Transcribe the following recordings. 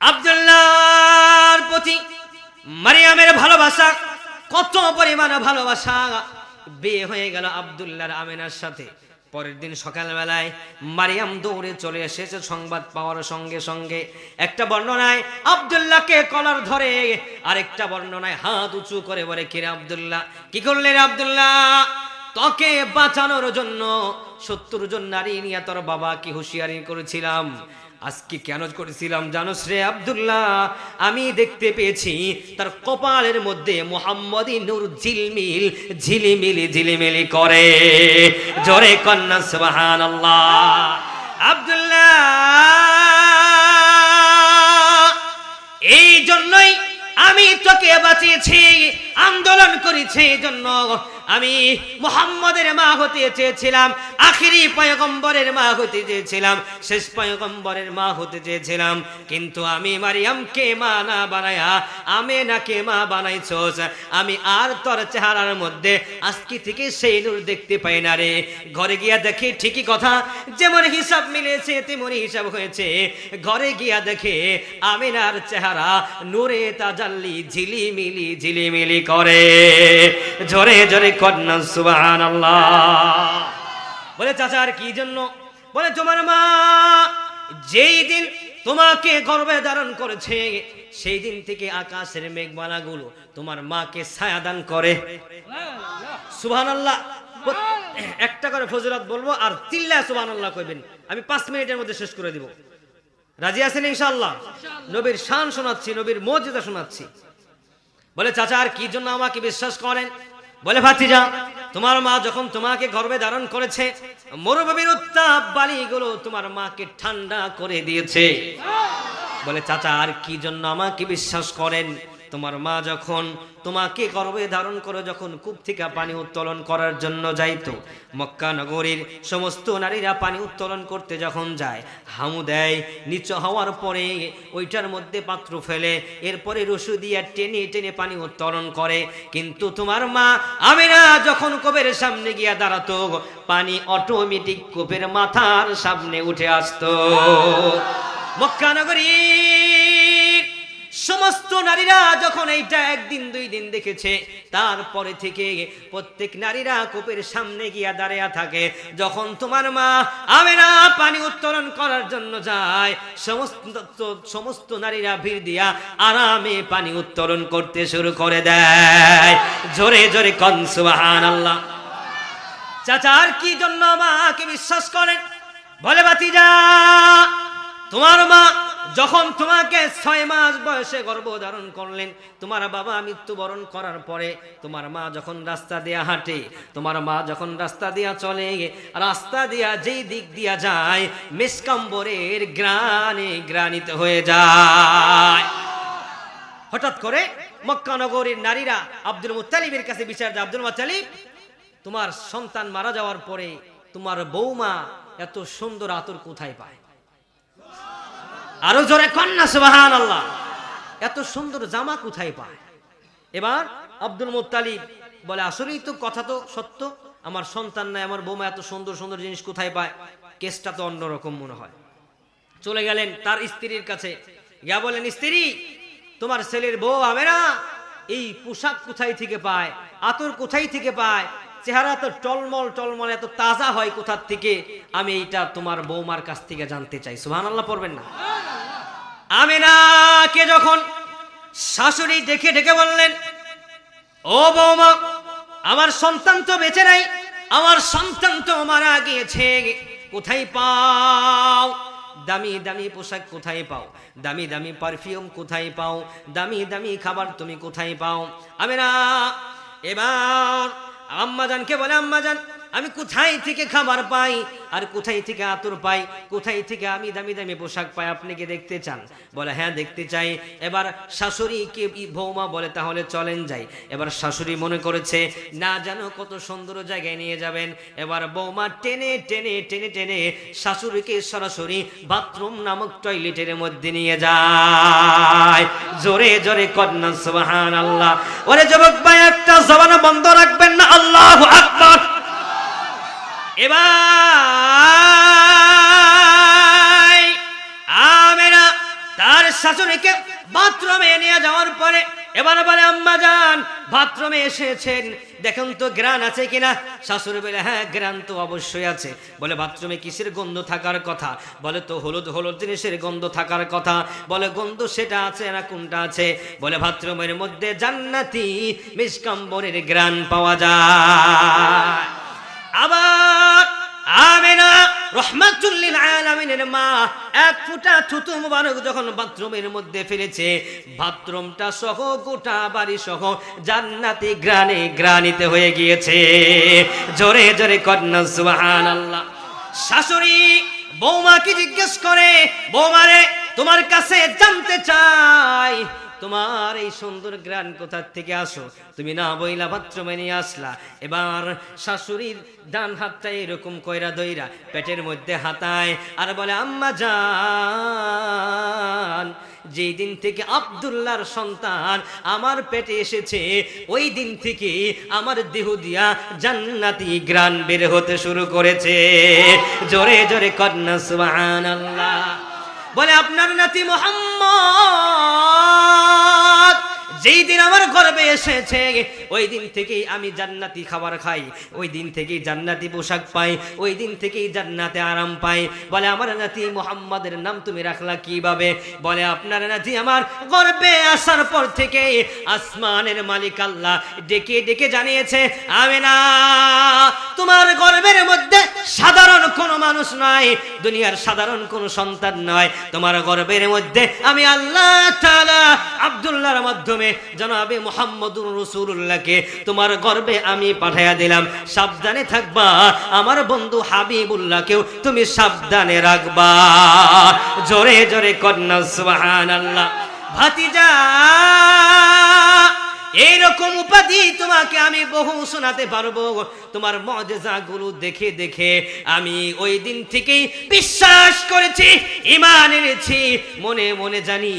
আব্দুল্লাহর প্রতি মারিয়ামের ভালোবাসা, কত পরিমাণ ভালোবাসা। বিয়ে হয়ে গেল আব্দুল্লাহর আমিনার সাথে। পরের দিন সকালবেলায় মারিয়াম দৌড়ে চলে এসেছে সংবাদ পাওয়ার সঙ্গে সঙ্গে। একটা বর্ণনায়, আব্দুল্লাহকে কলার ধরে। আরেকটা বর্ণনায়, হাত উঁচু করে বলে কিরে আব্দুল্লাহ? কি করলে রে আব্দুল্লাহ? তোকে বাঁচানোর জন্য সত্তর জন নারী নিয়ে তোর বাবা কি হুঁশিয়ারি করেছিলাম। আজকে কেন করেছিলাম জানো শ্রে আব্দুল্লাহ? আমি দেখতে পেয়েছি তার কপালের মধ্যে মোহাম্মদী নূর ঝিলমিল, ঝিলিমিলি ঝিলিমিলি করে। জোরে কন্যা সুবাহান আব্দুল্লাহ! এই জন্যই আমি তোকে বাঁচিয়েছি, আন্দোলন করেছি এই জন্য। আমি মোহাম্মদের মা হতে চেয়েছিলাম, আখিরি পয়গম্বরের মা হতে চেয়েছিলাম, শেষ পয়গম্বরের মা হতে চেয়েছিলাম। কিন্তু আমি মারিয়ামকে মা না বানায়া, আমেনাকে মা বানাইছস আমি আর তোর চেহারার মধ্যে আজকে থেকে সেই নূর দেখতে পাই না রে। ঘরে গিয়া দেখি ঠিকই কথা, যেমন হিসাব মিলেছে তেমন হিসাব হয়েছে। ঘরে গিয়া দেখে আমিনার চেহারা নূরে তাজাল্লি ঝিলিমিলি ঝিলিমিলি করে। ঝরে জোরে কন্যা সুবাহান বলে, চাচা, আর কি জন্য? বলে, তোমার মা যেই দিন তোমাকে গর্বে ধারণ করেছে, সেই দিন থেকে আকাশের মেঘমালাগুলো তোমার মাকে ছায়া দান করে। সুবহান আল্লাহ একটা করে ফজরাত বলব, আর চিল্লা সুবহান আল্লাহ কইবেন। আমি পাঁচ মিনিটের মধ্যে শেষ করে দিব। রাজি আছেন ইনশাআল্লাহ? নবীর শান শোনাচ্ছি, নবীর মর্যাদা শোনাচ্ছি। বলে, চাচা, আর কি জন্য আমাকে বিশ্বাস করেন? বলে, ভাতিজা, তোমার মা যখন তোমাকে গর্বে ধারণ করেছে, মরুভূমির উত্তাপ বালিগুলো তোমার মাকে ঠান্ডা করে দিয়েছে। বলে, চাচা, আর কি জন্য আমাকে বিশ্বাস করেন? তোমার মা যখন তোমাকে গর্বে ধারণ করে যখন কূপ থেকে পানি উত্তোলন করার জন্য যাইত, মক্কা নগরীর সমস্ত নারীরা পানি উত্তোলন করতে যখন যায়, হামু দেয়, নিচু হওয়ার পরে ওইটার মধ্যে পাত্র ফেলে, এরপরে রসু দিয়ে টেনে টেনে পানি উত্তোলন করে। কিন্তু তোমার মা আমিনা যখন কোপের সামনে গিয়া দাঁড়াতো, পানি অটোমেটিক কোপের মাথার সামনে উঠে আসতো। মক্কা নগরীর সমস্ত নারীরা যখন এইটা একদিন, দুই দিন দেখেছে, তারপরে থেকে প্রত্যেক নারীরা কূপের সামনে গিয়া দাঁড়িয়ে থাকে। যখন তোমার মা আমেনা পানি উত্তোলন করার জন্য যায়, সমস্ত সমস্ত নারীরা ভিড় দিয়া আরামে পানি উত্তোলন করতে শুরু করে দেয়। জোরে জোরে কনসুবাহান আল্লাহ চাচা, আর কি জন্য মাকে বিশ্বাস করেন? বলে বাতিজা তোমার মা যখন তোমাকে ছয় মাস বয়সে গর্ভধারণ করলেন, তোমার বাবা মৃত্যুবরণ করার পরে তোমার মা যখন রাস্তা দিয়া হাঁটে, তোমার মা যখন রাস্তা দিয়া চলে রাস্তা দিয়া যেই দিক দিয়া যায় মেসকাম্বরের গ্রানে গ্রানিত হয়ে যায়। হঠাৎ করে মক্কা নগরীর নারীরা আব্দুল মুত্তালিবের কাছে বিচার দেয়, আব্দুল মুত্তালিব, তোমার সন্তান মারা যাওয়ার পরে তোমার বৌমা এত সুন্দর আতর কোথায় পায়? আরও জোরে কন্যা সুবাহান আল্লাহ এত সুন্দর জামা কোথায় পায়? এবার আব্দুল মুত্তালিব বলে, আসলেই তো কথা তো সত্য, আমার সন্তান নাই, আমার বৌমা এত সুন্দর সুন্দর জিনিস কোথায় পায়? কেসটা তো অন্যরকম মনে হয়। চলে গেলেন তার স্ত্রীর কাছে। গিয়া বলেন স্ত্রী, তোমার ছেলের বউ আমেরা, এই পোশাক কোথায় থেকে পায়? আতর কোথায় থেকে পায়? চেহারা তো টলমল টলমল, এত তাজা হয় কোথার থেকে? আমি এইটা তোমার বৌমার কাছ থেকে জানতে চাই। সুহান আল্লাহ পড়বেন না? আমি না আমেনাকে যখন শাশুড়ি ডেকে ডেকে বললেন, ও বৌমা, আমার সন্তান তো বেঁচে নাই, আমার সন্তান তো মারা গিয়েছে। কোথায় পাও? দামি দামি পোশাক কোথায় পাও? দামি দামি পারফিউম কোথায় পাও? দামি দামি খাবার তুমি কোথায় পাও? আমি না এবার আম্মাজানকে বলে আম্মাজান আমি কোথায় থেকে খাবার পাই? আর কোথায় থেকে আতর পাই? কোথায় থেকে আমি দামি দামি পোশাক পাই? আপনি কি দেখতে চান? বলে হ্যাঁ দেখতে চাই। এবার শাশুড়ি কে বৌমা বলে, তাহলে চলেন যাই। এবার শাশুড়ি মনে করেছে, না জানো কত সুন্দর জায়গায় নিয়ে যাবেন। এবার বৌমা টেনে টেনে টেনে টেনে শাশুড়িকে সরাসরি বাথরুম নামক টয়লেটের মধ্যে নিয়ে যায়। জোরে জোরে কন্যা সুবহান আল্লাহ ওরে যুবক ভাই, একটা জবান বন্ধ রাখবেন না? আল্লাহু এবার আমেরা তার শাশুড়িকে বাথরুমে নিয়ে যাওয়ার পরে এবার বলে, আম্মা যান বাথরুমে এসেছেন। দেখুন তো, গ্রান আছে কিনা? শাশুড়ি বলে হ্যাঁ গ্রান তো অবশ্যই আছে। বলে, বাথরুমে কিসের গন্ধ থাকার কথা? বলে, তো হলুদ হলুদ জিনিসের গন্ধ থাকার কথা। বলে, গন্ধ সেটা আছে না কোনটা আছে? বলে, বাথরুমের মধ্যে জান্নাতি মিসকাম্বরের গ্রান পাওয়া যায়। আবার আমেনা, রহমাতুল্লিল আলামিনের মা, এক ফুটা থুতু মুবারক যখন বাথরুমের মধ্যে ফেলেছে, বাথরুমটা সহ গোটা বাড়ি সহ জান্নাতি গ্রানে গ্রানিতে হয়ে গিয়েছে। জোরে জোরে কন্যা, সুবহানাল্লাহ। শাশুড়ি, বৌমাকে জিজ্ঞেস করে বৌমারে তোমার কাছে জানতে চাই তোমার এই সুন্দর গ্রান কোথার থেকে আসো? তুমি না বইলা বাথরুমে নিয়ে আসলা। এবার শাশুড়ির ডান হাতটা এরকম কইরা দইরা পেটের মধ্যে হাতায় আর বলে, আম্মা যান যেই দিন থেকে আব্দুল্লাহর সন্তান আমার পেটে এসেছে, ওই দিন থেকে আমার দেহ দিয়া জান্নাতি গ্রান বের হতে শুরু করেছে। জোরে জোরে কন্যা, সুবহানাল্লাহ। বলে, আপনার নাতি মোহাম্মদ যেই দিন আমার গর্বে এসেছে, ওই দিন থেকেই আমি জান্নাতি খাবার খাই, ওই দিন থেকেই জান্নাতি পোশাক পাই, ওই দিন থেকেই জান্নাতে আরাম পাই। বলে, আমার নাতি মোহাম্মদের নাম তুমি রাখলা কীভাবে? বলে, আপনার নাতি আমার গর্বে আসার পর থেকে আসমানের মালিক আল্লাহ ডেকে ডেকে জানিয়েছে আমি না তোমার গর্বের মধ্যে সাধারণ কোনো মানুষ নয় দুনিয়ার সাধারণ কোনো সন্তান নয়। তোমার গর্বের মধ্যে আমি আল্লাহ তাআলা আব্দুল্লাহর মাধ্যমে জনাবে মোহাম্মদুর রসুল্লাহকে তোমার গর্বে আমি পাঠাইয়া দিলাম। সাবধানে থাকবা। আমার বন্ধু হাবিবুল্লাহকেও তুমি সাবধানে রাখবা। জোরে জোরে কন্যা সুবহানাল্লাহ। ভাতিজা! এইরকম উপাধি তোমাকে আমি বহু শোনাতে পারব। তোমার মজেজাগুলো দেখে দেখে আমি ওই দিন থেকেই বিশ্বাস করেছি ইমান এনেছি। মনে মনে জানি,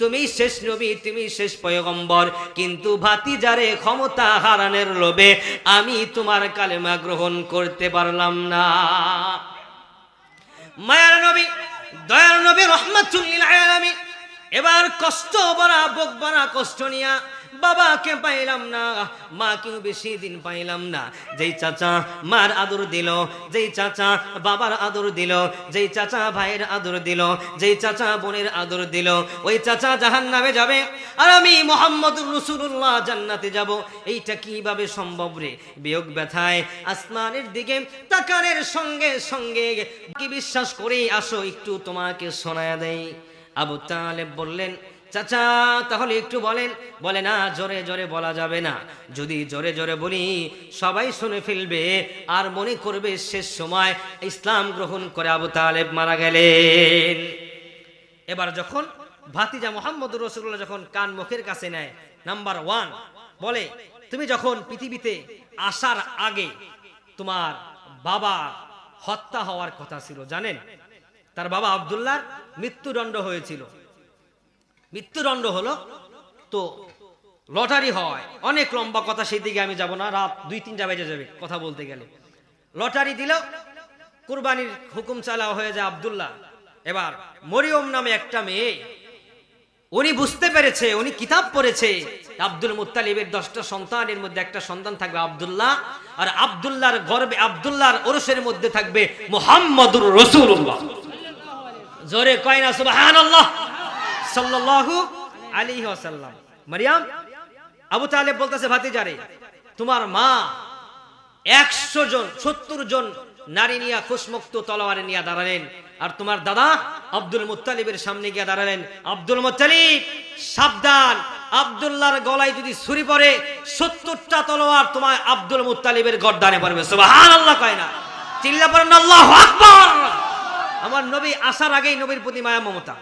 তুমি শেষ নবী, তুমি শেষ পয়গম্বর, কিন্তু ভাতিজারে ক্ষমতা হারানোর লোভে আমি তোমার কালেমা গ্রহণ করতে পারলাম না। মায়ার নবী, দয়ার নবী রহমাতুল্লিল এবার কষ্ট বড়া বুক বড়া কষ্ট নিয়া বাবাকে পাইলাম না, মাকেও বেশি দিন পাইলাম না। যেই চাচা মার আদর দিল, যেই চাচা বাবার আদর দিল, যেই চাচা ভাইয়ের আদর দিল, যেই চাচা বোনের আদর দিল, ওই চাচা জাহান নামে যাবে আর আমি মোহাম্মদ রসুল্লাহ জান্নাতে যাব। এইটা কীভাবে সম্ভব রে? বিয়োগ ব্যথায় আসমানের দিকে তাকারের সঙ্গে সঙ্গে কি বিশ্বাস করে আসো, একটু তোমাকে শোনায়া দেয় আবু তালেব বললেন চাচা, তাহলে একটু বলেন। বলে, না, জোরে জোরে বলা যাবে না। যদি জোরে জোরে বলি, সবাই শুনে ফেলবে আর মনে করবে শেষ সময় ইসলাম গ্রহণ করে আবু তালেব মারা গেলেন। এবার যখন ভাতিজা মোহাম্মদ রসুল্লাহ যখন কান মুখের কাছে নেয়, নাম্বার ওয়ান, বলে, তুমি যখন পৃথিবীতে আসার আগে তোমার বাবা হত্যা হওয়ার কথা ছিল, জানেন? তার বাবা আবদুল্লার মৃত্যুদণ্ড হয়েছিল। মৃত্যুদণ্ড হলো। তো লটারি হয়। অনেক লম্বা কথা সেই দিকে আমি যাব না। রাত দুই, তিনটা বেজে যাবে কথা বলতে গেলে। লটারি দিল। কুরবানির হুকুম চালা হয়ে যায় আবদুল্লাহ। এবার মরিয়ম নামে একটা মেয়ে, উনি বুঝতে পেরেছে, উনি কিতাব পড়েছে, আব্দুল মুত্তালিবের দশটা সন্তানের মধ্যে একটা সন্তান থাকবে আব্দুল্লাহ, আর আব্দুল্লাহর গর্বে, আব্দুল্লাহর ওরসের মধ্যে থাকবে মোহাম্মদুর রসুল্লাহ জোরে কয় না, সুবহানাল্লাহ! সাল্লাল্লাহু আলাইহি ওয়াসাল্লাম। মারিয়াম, আবু তালেব বলতেছে, ভাতিজারে, তোমার মা একশো জন, সত্তর জন নারী নিয়া খুশমুক্ত তলোয়ারে নিয়ে দাঁড়ালেন আর তোমার দাদা আব্দুল মুত্তালিবের সামনে গিয়ে দাঁড়ালেন। আব্দুল মুত্তালিব, সাবধান, আব্দুল্লাহর গলায় যদি ছুরি পড়ে, সত্তরটা তলোয়ার তোমার আব্দুল মুত্তালিবের গর্দানে পড়বে। সুবহানাল্লাহ কয় না। চিল্লা পড়েন আল্লাহু আকবার। আমার নবী আসার আগেই নবীর প্রতি মায়া মমতা।